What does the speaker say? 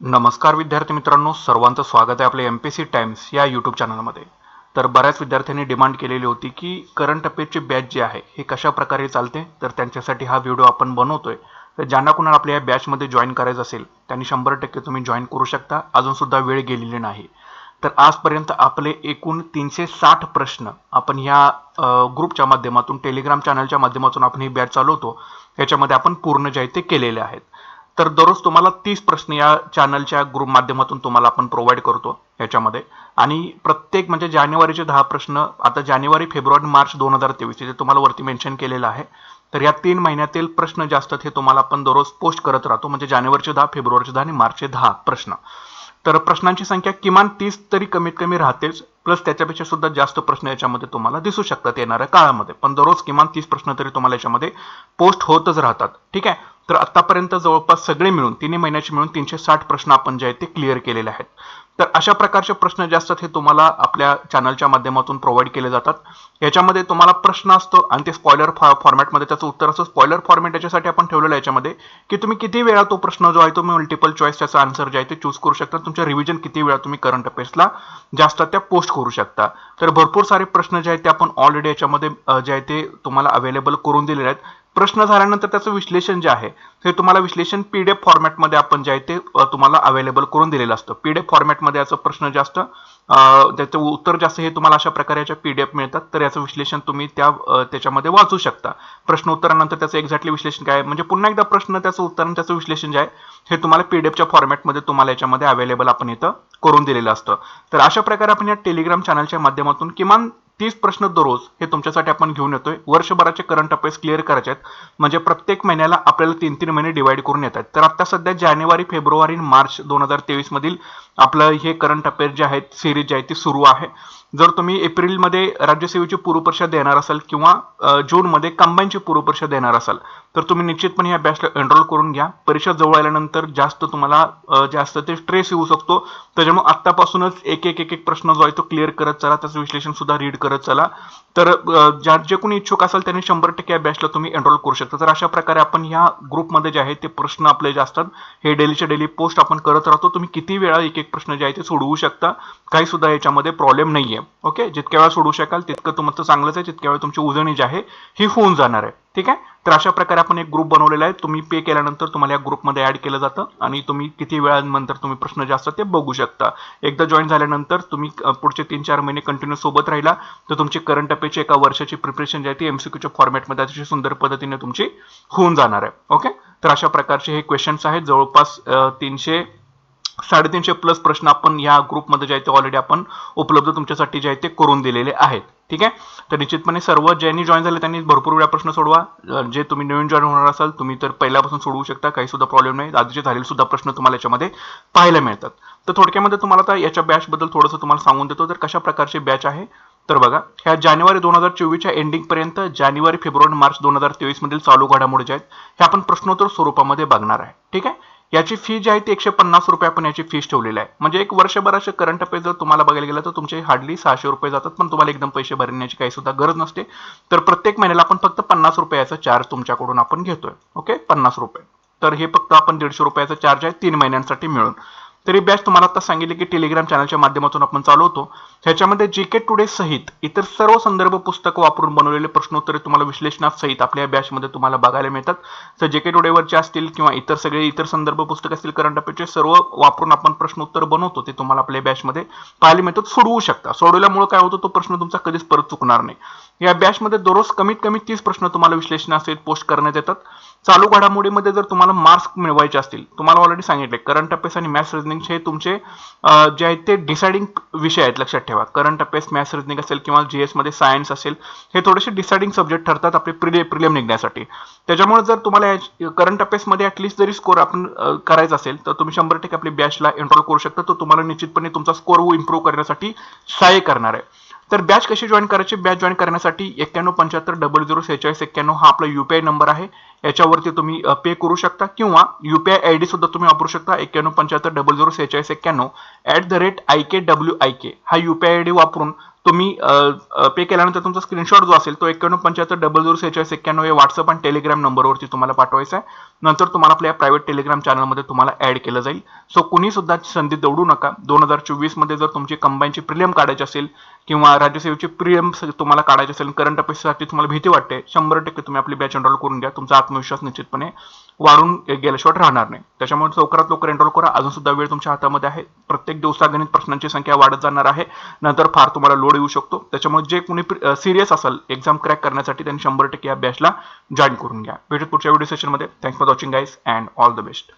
नमस्कार विद्यार्थी मित्रांनो सर्वांचं स्वागत आहे आपल्या एम पी सी टाइम्स या यूट्यूब चॅनलमध्ये तर बऱ्याच विद्यार्थ्यांनी डिमांड केलेली होती की करंट अफेअरची बॅच जी आहे ही कशा प्रकारे चालते? तर त्यांच्यासाठी हा व्हिडिओ आपण बनवतोय. तर ज्यांना कुणाला आपल्या या बॅचमध्ये जॉईन करायचं असेल त्यांनी शंभर टक्के तुम्ही जॉईन करू शकता. अजूनसुद्धा वेळ गेलेली नाही. तर आजपर्यंत आपले एकूण तीनशे साठ प्रश्न आपण ह्या ग्रुपच्या माध्यमातून टेलिग्राम चॅनलच्या माध्यमातून आपण ही बॅच चालवतो. याच्यामध्ये आपण पूर्ण जे आहे ते केलेले आहेत. तर दररोज तुम्हाला तीस प्रश्न या चॅनलच्या ग्रुप माध्यमातून तुम्हाला आपण प्रोव्हाइड करतो याच्यामध्ये. आणि प्रत्येक म्हणजे जानेवारीचे दहा प्रश्न आता जानेवारी फेब्रुवारी मार्च दोन हजार तेवीस जे तुम्हाला वरती मेन्शन केलेलं आहे तर या तीन महिन्यातील प्रश्न जास्त हे तुम्हाला आपण दररोज पोस्ट करत राहतो. म्हणजे जानेवारीचे दहा फेब्रुवारीचे दहा आणि मार्चचे दहा प्रश्न. तर प्रश्नांची संख्या किमान तीस तरी कमीत कमी राहतेच प्लस त्याच्यापेक्षा सुद्धा जास्त प्रश्न याच्यामध्ये तुम्हाला दिसू शकतात येणाऱ्या काळामध्ये. पण दररोज किमान तीस प्रश्न तरी तुम्हाला याच्यामध्ये पोस्ट होतच राहतात. ठीक आहे? तर आतापर्यंत जवळपास सगळे मिळून तिन्ही महिन्याचे मिळून तीनशे साठ प्रश्न आपण जे आहेत ते क्लिअर केलेले आहेत. तर अशा प्रकारचे प्रश्न जे असतात हे तुम्हाला आपल्या चॅनलच्या माध्यमातून प्रोव्हाइड केले जातात. याच्यामध्ये तुम्हाला प्रश्न असतो आणि ते स्पॉयलर फॉर्मॅटमध्ये त्याचं उत्तर असतं स्पॉयलर फॉर्मॅट याच्यासाठी आपण ठेवलेलं आहे याच्यामध्ये की तुम्ही किती वेळा तो प्रश्न जो आहे तो मल्टिपल चॉईस त्याचा आन्सर जे आहे ते चूज करू शकता. तुमच्या रिव्हिजन किती वेळा तुम्ही करंट अफेअर्सला जास्त त्या पोस्ट करू शकता. तर भरपूर सारे प्रश्न जे आहेत ते आपण ऑलरेडी याच्यामध्ये जे आहे ते तुम्हाला अवेलेबल करून दिलेले आहेत. प्रश्न झाल्यानंतर त्याचं विश्लेषण जे आहे ते तुम्हाला विश्लेषण पीडीएफ फॉर्मॅटमध्ये आपण जे आहे ते तुम्हाला अवेलेबल करून दिलेलं असतं. पीडीएफ फॉर्मॅटमध्ये याचं प्रश्न जास्त त्याचं उत्तर जास्त हे तुम्हाला अशा प्रकारे याच्या पीडीएफ मिळतात. तर याचं विश्लेषण तुम्ही त्या त्याच्यामध्ये वाचू शकता. प्रश्न उत्तरानंतर त्याचं एक्झॅक्टली विश्लेषण काय आहे? म्हणजे पुन्हा एकदा प्रश्न त्याचं उत्तर आणि त्याचं विश्लेषण जे आहे हे तुम्हाला पीडीएफच्या फॉर्मॅटमध्ये तुम्हाला याच्यामध्ये अवेलेबल आपण इथं करून दिलेलं असतं. तर अशा प्रकारे आपण या टेलिग्राम चॅनलच्या माध्यमातून किमान तीस प्रश्न दररोज हे तुमच्यासाठी आपण घेऊन येतोय. वर्षभराचे करंट अफेअर्स क्लिअर करायचे आहेत. म्हणजे प्रत्येक महिन्याला आपल्याला तीन तीन महिने डिवाइड करून येतात तर आता सध्या जानेवारी फेब्रुवारी मार्च दोन हजार तेवीस मधील आपलं हे करंट अफेअर जे आहेत सिरीज जे आहे ती सुरू आहे. जर तुम्ही एप्रिलमध्ये राज्यसेवेची पूर्वपरीक्षा देणार असाल किंवा जूनमध्ये कंबाईनची पूर्वपरीक्षा देणार असाल तर तुम्ही निश्चितपणे या बॅचला एनरोल करून घ्या. परीक्षा जवळ आल्यानंतर जास्त तुम्हाला जास्त ते स्ट्रेस येऊ शकतो. त्याच्यामुळे आत्तापासूनच एक एक एक एक प्रश्न जो आहे तो क्लिअर करत चला. त्याचं विश्लेषण सुद्धा रीड करत चला. तर ज्या जे कोणी इच्छुक असाल त्यांनी शंभर टक्के या बॅचला तुम्ही एनरोल करू शकता. तर अशा प्रकारे आपण ह्या ग्रुपमध्ये जे आहे ते प्रश्न आपले जे असतात हे डेलीच्या डेली पोस्ट आपण करत राहतो. तुम्ही किती वेळा एक एक प्रश्न जे आहे ते सोडवू शकता. काही सुद्धा याच्यामध्ये प्रॉब्लेम नाहीये. ओके जितक्या वेळा सोडवू शकाल तितकं तुमचं चांगलंच आहे. तितक्या वेळा तुमची उजळणी जी आहे ही होऊन जाणार आहे. ठीक आहे? तर अशा प्रकारे आपण एक ग्रुप बनवलेला आहे. तुम्ही पे केल्यानंतर तुम्हाला या ग्रुपमध्ये ऍड केलं जातं आणि तुम्ही किती वेळानंतर तुम्ही प्रश्न जे असतात ते बघू शकता. एकदा जॉईन झाल्यानंतर तुम्ही पुढचे तीन चार महिने कंटिन्यू सोबत राहिला तर तुमची करंट अफेअरची एका वर्षाची प्रिपरेशन जी आहे ती एमसीक्यूच्या फॉर्मॅटमध्ये अतिशय सुंदर पद्धतीने तुमची होऊन जाणार आहे. ओके तर अशा प्रकारचे हे क्वेश्चन्स आहेत. जवळपास तीनशे साडेतीनशे प्लस प्रश्न आपण या ग्रुपमध्ये जे आहे ते ऑलरेडी आपण उपलब्ध तुमच्यासाठी जे आहे ते करून दिलेले आहेत. ठीक आहे? तर निश्चितपणे सर्व ज्यांनी जॉईन झाले त्यांनी भरपूर वेळा प्रश्न सोडवा. जे तुम्ही नवीन जॉईन होणार असाल तुम्ही तर पहिल्यापासून सोडवू शकता काही सुद्धा प्रॉब्लेम नाही. आधीचे झालेले सुद्धा प्रश्न तुम्हाला याच्यामध्ये पाहायला मिळतात. तर थोडक्यामध्ये तुम्हाला आता याच्या बॅचबद्दल थोडंसं तुम्हाला सांगून देतो. तर कशा प्रकारची बॅच आहे? तर बघा ह्या जानेवारी दोन हजार चोवीसच्या एंडिंगपर्यंत जानेवारी फेब्रुवारी मार्च दोन हजार तेवीसमधील चालू घडामोडी ज्या आहेत हे आपण प्रश्नोत्तर स्वरूपामध्ये बघणार आहे. ठीक आहे? याची फी जी आहे ती एकशे पन्नास रुपये आपण याची फीस ठेवलेली आहे. म्हणजे एक वर्षभराचे करंट अफेअर जर तुम्हाला बघायला गेलं तर तुमचे हार्डली सहाशे रुपये जातात पण तुम्हाला एकदम पैसे भरण्याची काही सुद्धा गरज नसते. तर प्रत्येक महिन्याला आपण फक्त पन्नास रुपयाचा चार्ज तुमच्याकडून आपण घेतोय. ओके पन्नास रुपये. तर हे फक्त आपण दीडशे रुपयाचा चार्ज आहे तीन महिन्यांसाठी मिळून. तरी बॅच तुम्हाला आता सांगितले की टेलिग्राम चॅनलच्या माध्यमातून आपण चालवतो. ह्याच्यामध्ये जी के टुडे सहित इतर सर्व संदर्भ पुस्तकं वापरून बनवलेले प्रश्नोत्तरे तुम्हाला विश्लेषणात सहित आपल्या बॅचमध्ये तुम्हाला बघायला मिळतात. तर जे के टुडेवरचे असतील किंवा इतर सगळे इतर संदर्भ पुस्तक असतील करंट अफेअरचे सर्व वापरून आपण प्रश्नोत्तर बनवतो ते तुम्हाला आपल्या बॅचमध्ये पाहायला मिळतात सोडवू शकता. सोडवल्यामुळे काय होतं तो प्रश्न तुमचा कधीच परत चुकणार नाही. या बॅचमध्ये दररोज कमीत कमी तीस प्रश्न तुम्हाला विश्लेषणासहित पोस्ट करण्यात येतात. चालू घडामोडीमध्ये जर तुम्हाला मार्क्स मिळवायचे असतील तुम्हाला ऑलरेडी सांगितले करंट अफेअर्स आणि मॅथ्स रिजनिंग हे तुमचे जे आहेत ते डिसाइडिंग विषय आहेत लक्षात ठेवा. करंट अफेअर्स मॅथ्स रिजनिंग असेल किंवा जीएसमध्ये सायन्स असेल हे थोडेसे डिसाइडिंग सब्जेक्ट ठरतात आपले प्रिले प्रिलियम निघण्यासाठी. त्याच्यामुळे जर तुम्हाला करंट अफेअर्समध्ये मध्ये जरी स्कोर आपण करायचा असेल तर तुम्ही शंभर टक्के आपली बॅचला एनरोल करू शकता. तो तुम्हाला निश्चितपणे तुमचा स्कोर इम्प्रूव्ह करण्यासाठी सहाय्य करणार आहे. तर बॅच कशी जॉईन करायची? बॅच जॉईन करण्यासाठी एक्क्याण्णव पंच्याहत्तर डबल झिरो सेहेचाळीस एक्क्याण्णव हा आपला युपीआय नंबर आहे. याच्यावरती तुम्ही पे करू शकता किंवा युपीआय आय डी सुद्धा तुम्ही वापरू शकता. एक्क्याण्णव पंच्याहत्तर डबल झिरो सेहेचाळीस एक्क्याण्णव at the rate I K W I K हा युपीआय आय डी वापरून तुम्ही पे केल्यानंतर तुमचा स्क्रीनशॉट जो असेल तो एक्क्याण्णव पंच्याहत्तर डबल झिरो सेहेचाळीस एक्क्याण्णव हे व्हॉट्सअप आणि टेलिग्राम नंबरवरती तुम्हाला पाठवायचा आहे. नंतर तुम्हाला आपल्या प्रायव्हेट टेलिग्राम चॅनलमध्ये तुम्हाला ऍड केलं जाईल. सो कुणी सुद्धा संधी दौडू नका. दोन हजार चोवीसमध्ये जर तुमची कंबाईनची प्रिलियम काढायची असेल किंवा राज्यसेवेची प्रियम तुम्हाला काढायचे असेल करंट अफेअर्ससाठी तुम्हाला भीती वाटते शंभर टक्के तुम्ही आपली बॅच एनरोल करून घ्या तुमचा आत्मविश्वास निश्चितपणे वाढून गेल्याशिवाय राहणार नाही. त्याच्यामुळे लवकरात लवकर एनरोल करा अजून सुद्धा वेळ तुमच्या हातामध्ये आहे. प्रत्येक दिवसागणित प्रश्नांची संख्या वाढत जाणार आहे नंतर फार तुम्हाला लोड येऊ शकतो. त्याच्यामुळे जे कोणी सिरियस असेल एक्झाम क्रॅक करण्यासाठी त्यांनी शंभर टक्के या बॅचला जॉईन करून घ्या. भेटत पुढच्या व्हिडिओ सेशनमध्ये thanks for watching guys and all the best